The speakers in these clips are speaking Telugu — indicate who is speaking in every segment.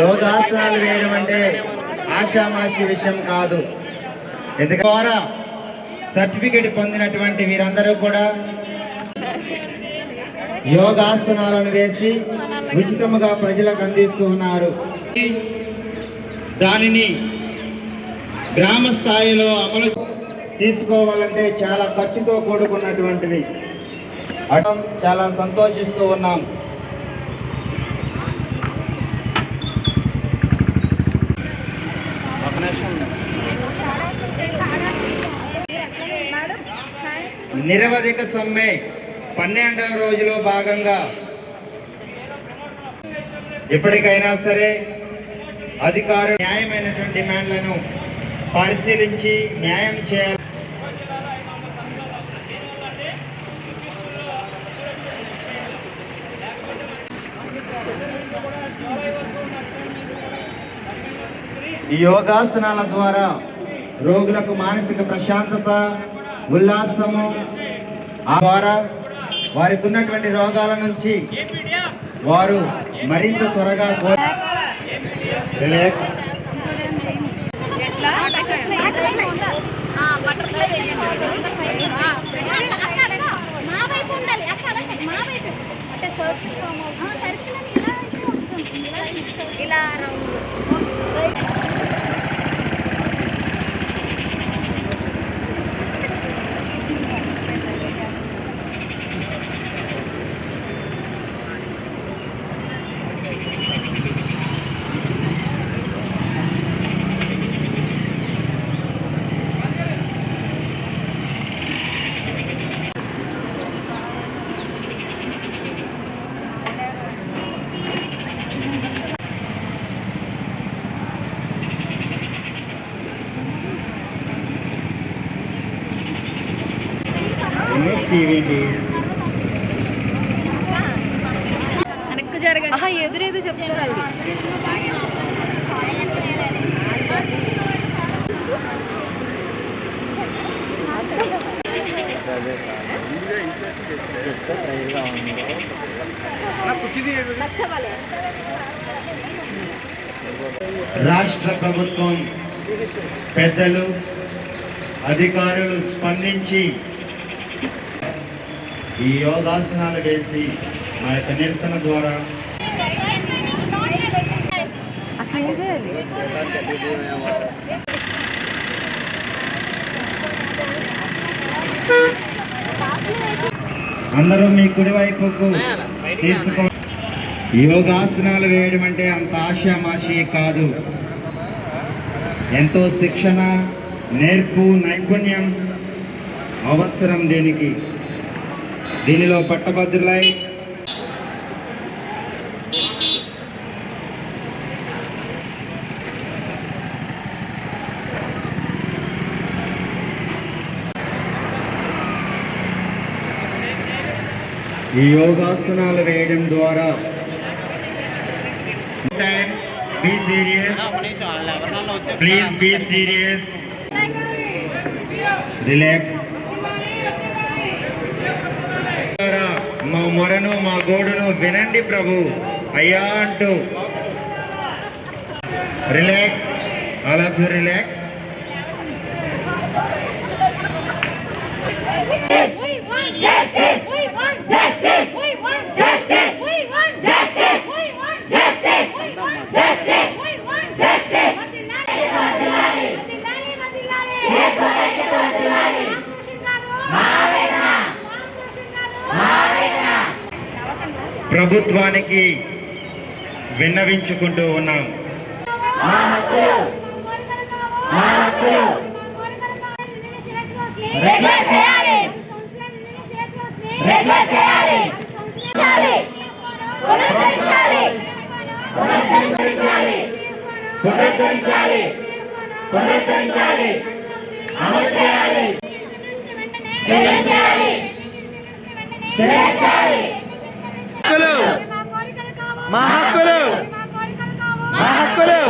Speaker 1: యోగాసనాలు వేయడం అంటే ఆషామాషి విషయం కాదు. ఎందుకంటే ద్వారా సర్టిఫికేట్ పొందినటువంటి వీరందరూ కూడా యోగాసనాలను వేసి ఉచితముగా ప్రజలకు అందిస్తూ ఉన్నారు. దానిని గ్రామ స్థాయిలో అమలు తీసుకోవాలంటే చాలా ఖర్చుతో కూడుకున్నటువంటిది. చాలా సంతోషిస్తూ ఉన్నాం. నిరవధిక సమ్మె పన్నెండవ రోజులో భాగంగా. ఎప్పటికైనా సరే అధికారులు న్యాయమైనటువంటి డిమాండ్లను పరిశీలించి న్యాయం చేయాలి. ఈ యోగాసనాల ద్వారా రోగులకు మానసిక ప్రశాంతత ఉల్లాసము ఆ ద్వారా వారికి ఉన్నటువంటి రోగాల నుంచి వారు మరింత త్వరగా కో- రిలాక్స్
Speaker 2: ఎదురేదో చెప్తారు
Speaker 1: రాష్ట్ర ప్రభుత్వం పెద్దలు అధికారులు స్పందించి ఈ యోగాసనాలు వేసి మా యొక్క నిరసన ద్వారా అందరూ మీ కుడివైపుకు తీసుకో యోగాసనాలు వేయడం అంటే అంత ఆశామాషి కాదు. ఎంతో శిక్షణ నేర్పు నైపుణ్యం అవసరం దీనికి. దీనిలో పట్టభద్రులై ఈ యోగాసనాలు వేయడం ద్వారా be serious please be serious relax మా మొరను మా గోడును వినండి ప్రభు. అయ్యా అంటూ. Relax all of you relax ప్రభుత్వానికి విన్నవించుకుంటూ ఉన్నాం.
Speaker 3: పునరుద్ధరించాలి. పునరుద్ధరించాలి. అమలు చేయాలి. చేయాలి.
Speaker 4: హక్కులు
Speaker 3: మా కోరికలు కావు.
Speaker 4: మా హక్కులు.
Speaker 3: మా
Speaker 4: హక్కులు.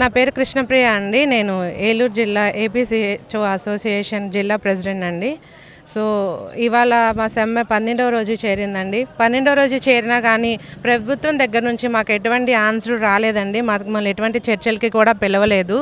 Speaker 2: నా పేరు కృష్ణప్రియ అండి. నేను ఏలూరు జిల్లా ఏపీసీహెచ్ఓ అసోసియేషన్ జిల్లా ప్రెసిడెంట్ అండి. సో ఇవాళ మా సమ్మె పన్నెండవ రోజు చేరిందండి. పన్నెండవ రోజు చేరినా కానీ ప్రభుత్వం దగ్గర నుంచి మాకు ఎటువంటి ఆన్సర్ రాలేదండి. మాకు మళ్ళీ ఎటువంటి చర్చలకి కూడా పిలవలేదు.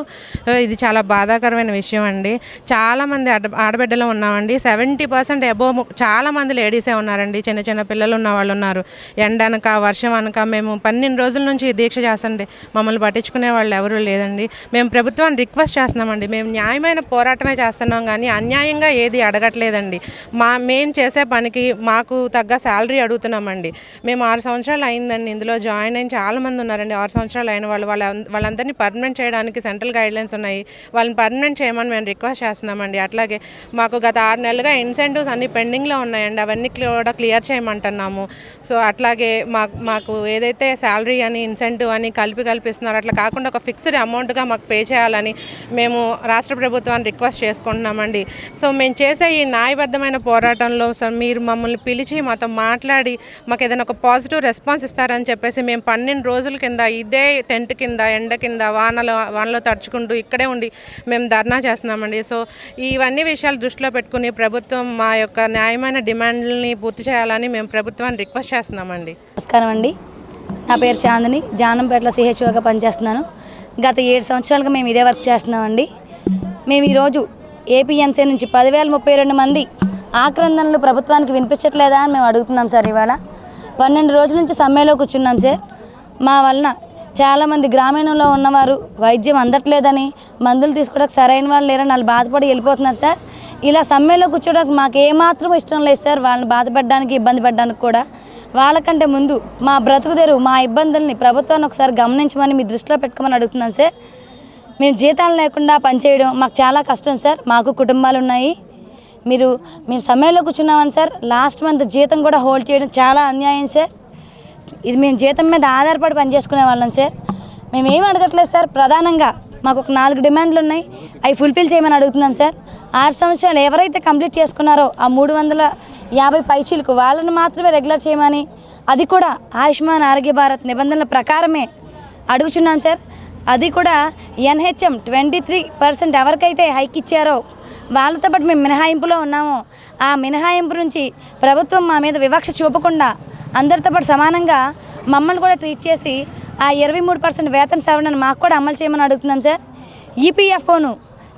Speaker 2: సో ఇది చాలా బాధాకరమైన విషయం అండి. చాలామంది ఆడ ఆడబిడ్డలు ఉన్నామండి. సెవెంటీ పర్సెంట్ అబోవ్ చాలామంది లేడీసే ఉన్నారండి. చిన్న చిన్న పిల్లలు ఉన్న వాళ్ళు ఉన్నారు. ఎండ అనక వర్షం అనక మేము పన్నెండు రోజుల నుంచి దీక్ష చేస్తుంటే మమ్మల్ని పట్టించుకునే వాళ్ళు ఎవరూ లేదండి. మేము ప్రభుత్వాన్ని రిక్వెస్ట్ చేస్తున్నామండి. మేము న్యాయమైన పోరాటమే చేస్తున్నాం కానీ అన్యాయంగా ఏది అడగట్లేదండి. మా మేము చేసే పనికి మాకు తగ్గ శాలరీ అడుగుతున్నామండి. మేము ఆరు సంవత్సరాలు అయిందండి. ఇందులో జాయిన్ అయిన చాలామంది ఉన్నారండి. ఆరు సంవత్సరాలు అయిన వాళ్ళు వాళ్ళ వాళ్ళందరినీ పర్మనెంట్ చేయడానికి సెంట్రల్ గైడ్లైన్స్ ఉన్నాయి. వాళ్ళని పర్మనెంట్ చేయమని మేము రిక్వెస్ట్ చేస్తున్నామండి. అట్లాగే మాకు గత ఆరు నెలలుగా ఇన్సెంటివ్స్ అన్ని పెండింగ్లో ఉన్నాయండి. అవన్నీ కూడా క్లియర్ చేయమంటున్నాము. సో అట్లాగే మాకు మాకు ఏదైతే శాలరీ అని ఇన్సెంటివ్ అని కలిపి కల్పిస్తున్నారో అట్లా కాకుండా ఒక ఫిక్స్డ్ అమౌంట్గా మాకు పే చేయాలని మేము రాష్ట్ర ప్రభుత్వాన్ని రిక్వెస్ట్ చేసుకుంటున్నామండి. సో మేము చేసే ఈ న్యాయబద్ధమైన పోరాటంలో సో మీరు మమ్మల్ని పిలిచి మాతో మాట్లాడి మాకు ఏదైనా ఒక పాజిటివ్ రెస్పాన్స్ ఇస్తారని చెప్పేసి మేము పన్నెండు రోజుల కింద ఇదే టెంట్ కింద ఎండ కింద వానలో వానలో తడుచుకుంటూ ఇక్కడే ఉండి మేము ధర్నా చేస్తున్నామండి. సో ఇవన్నీ విషయాలు దృష్టిలో పెట్టుకుని ప్రభుత్వం మా యొక్క న్యాయమైన డిమాండ్లని పూర్తి చేయాలని మేము ప్రభుత్వాన్ని రిక్వెస్ట్ చేస్తున్నామండి.
Speaker 4: నమస్కారం అండి. నా పేరు చాందని. జానంపేటలో సిహెచ్ఓగా పనిచేస్తున్నాను. గత ఏడు సంవత్సరాలుగా మేము ఇదే వర్క్ చేస్తున్నామండి. మేము ఈరోజు ఏపీఎంసీ నుంచి పదివేల ముప్పై రెండు మంది ఆక్రందనలు ప్రభుత్వానికి వినిపించట్లేదా అని మేము అడుగుతున్నాం సార్ ఇవాళ. పన్నెండు రోజుల నుంచి సమ్మెలో కూర్చున్నాం సార్. మా వలన చాలామంది గ్రామీణంలో ఉన్నవారు వైద్యం అందట్లేదని మందులు తీసుకోవడానికి సరైన వాళ్ళు లేరని వాళ్ళు బాధపడి వెళ్ళిపోతున్నారు సార్. ఇలా సమ్మెలో కూర్చోడానికి మాకు ఏమాత్రం ఇష్టం లేదు సార్ వాళ్ళని బాధపడడానికి ఇబ్బంది పడడానికి కూడా. వాళ్ళకంటే ముందు మా బ్రతుకుదేరు మా ఇబ్బందుల్ని ప్రభుత్వాన్ని ఒకసారి గమనించమని మీ దృష్టిలో పెట్టుకోమని అడుగుతున్నాను సార్. మేము జీతాలు లేకుండా పనిచేయడం మాకు చాలా కష్టం సార్. మాకు కుటుంబాలు ఉన్నాయి మీరు మేము సమయంలో కూర్చున్నామని సార్. లాస్ట్ మంత్ జీతం కూడా హోల్డ్ చేయడం చాలా అన్యాయం సార్. ఇది మేము జీతం మీద ఆధారపడి పనిచేసుకునే వాళ్ళం సార్. మేము ఏమి అడగట్లేదు సార్. ప్రధానంగా మాకు ఒక నాలుగు డిమాండ్లు ఉన్నాయి. అవి ఫుల్ఫిల్ చేయమని అడుగుతున్నాం సార్. ఆరు సంవత్సరాలు ఎవరైతే కంప్లీట్ చేసుకున్నారో ఆ మూడు వందల యాభై పైచీలకు వాళ్ళని మాత్రమే రెగ్యులర్ చేయమని అది కూడా ఆయుష్మాన్ ఆరోగ్య భారత్ నిబంధనల ప్రకారమే అడుగుచున్నాం సార్. అది కూడా ఎన్హెచ్ఎం ట్వంటీ త్రీ పర్సెంట్ ఎవరికైతే హైక్ ఇచ్చారో వాళ్ళతో పాటు మేము మినహాయింపులో ఉన్నామో. ఆ మినహాయింపు నుంచి ప్రభుత్వం మా మీద వివక్ష చూపకుండా అందరితో పాటు సమానంగా మమ్మల్ని కూడా ట్రీట్ చేసి ఆ ఇరవై మూడు పర్సెంట్ వేతన సవరణను మాకు కూడా అమలు చేయమని అడుగుతున్నాం సార్. ఈపీఎఫ్ఓను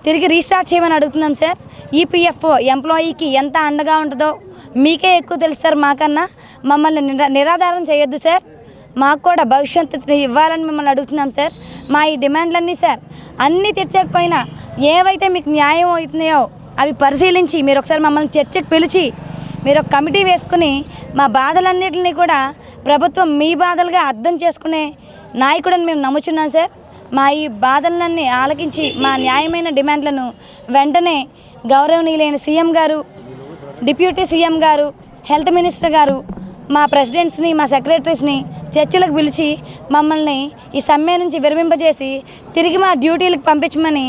Speaker 4: తిరిగి రీస్టార్ట్ చేయమని అడుగుతున్నాం సార్. ఈపీఎఫ్ఓ ఎంప్లాయీకి ఎంత అండగా ఉంటుందో మీకే ఎక్కువ తెలుసు సార్ మాకన్నా. మమ్మల్ని నిరా నిరాధారం చేయొద్దు సార్. మాకు కూడా భవిష్యత్తు ఇవ్వాలని మిమ్మల్ని అడుగుతున్నాం సార్. మా ఈ డిమాండ్లన్నీ సార్ అన్నీ తెచ్చకపోయినా ఏవైతే మీకు న్యాయం అవుతున్నాయో అవి పరిశీలించి మీరు ఒకసారి మమ్మల్ని చర్చకు పిలిచి మీరు ఒక కమిటీ వేసుకుని మా బాధలన్నింటినీ కూడా ప్రభుత్వం మీ బాధలుగా అర్థం చేసుకునే నాయకుడని మేము నమ్ముచున్నాం సార్. మా ఈ బాధలన్నీ ఆలకించి మా న్యాయమైన డిమాండ్లను వెంటనే గౌరవనీయులైన సీఎం గారు డిప్యూటీ సీఎం గారు హెల్త్ మినిస్టర్ గారు మా ప్రెసిడెంట్స్ని మా సెక్రటరీస్ని చర్చలకు పిలిచి మమ్మల్ని ఈ సమ్మె నుంచి విరమింపజేసి తిరిగి మా డ్యూటీలకు పంపించమని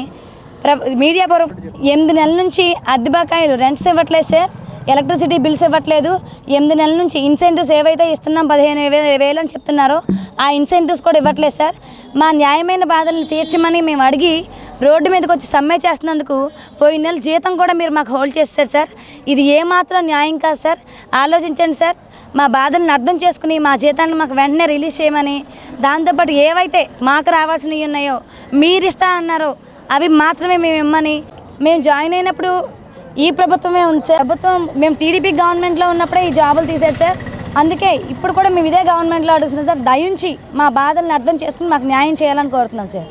Speaker 4: ప్ర మీడియా పూర్వ ఎనిమిది నెలల నుంచి అద్దె బకాయిలు రెంట్స్ ఇవ్వట్లేదు సార్ ఎలక్ట్రిసిటీ బిల్స్ ఇవ్వట్లేదు. ఎనిమిది నెలల నుంచి ఇన్సెంటివ్స్ ఏవైతే ఇస్తున్నాం పదిహేను వేలు అని చెప్తున్నారో ఆ ఇన్సెంటివ్స్ కూడా ఇవ్వట్లేదు సార్. మా న్యాయమైన బాధలను తీర్చమని మేము అడిగి రోడ్డు మీదకి వచ్చి సమ్మె చేస్తున్నందుకు పోయిన నెల జీతం కూడా మీరు మాకు హోల్డ్ చేస్తారు సార్. ఇది ఏమాత్రం న్యాయం కాదు సార్. ఆలోచించండి సార్. మా బాధలను అర్థం చేసుకుని మా జీతాన్ని మాకు వెంటనే రిలీజ్ చేయమని దాంతోపాటు ఏవైతే మాకు రావాల్సినవి ఉన్నాయో మీరు ఇస్తా అన్నారో అవి మాత్రమే మేము ఇమ్మని మేము జాయిన్ అయినప్పుడు ఈ ప్రభుత్వమే ఉంది సార్. ప్రభుత్వం మేము టీడీపీ గవర్నమెంట్లో ఉన్నప్పుడే ఈ జాబులు తీశారు సార్. అందుకే ఇప్పుడు కూడా మేము ఇదే గవర్నమెంట్లో అడుగుతున్నాం సార్. దయించి మా బాధల్ని అర్థం చేసుకుని మాకు న్యాయం చేయాలని కోరుతున్నాం సార్.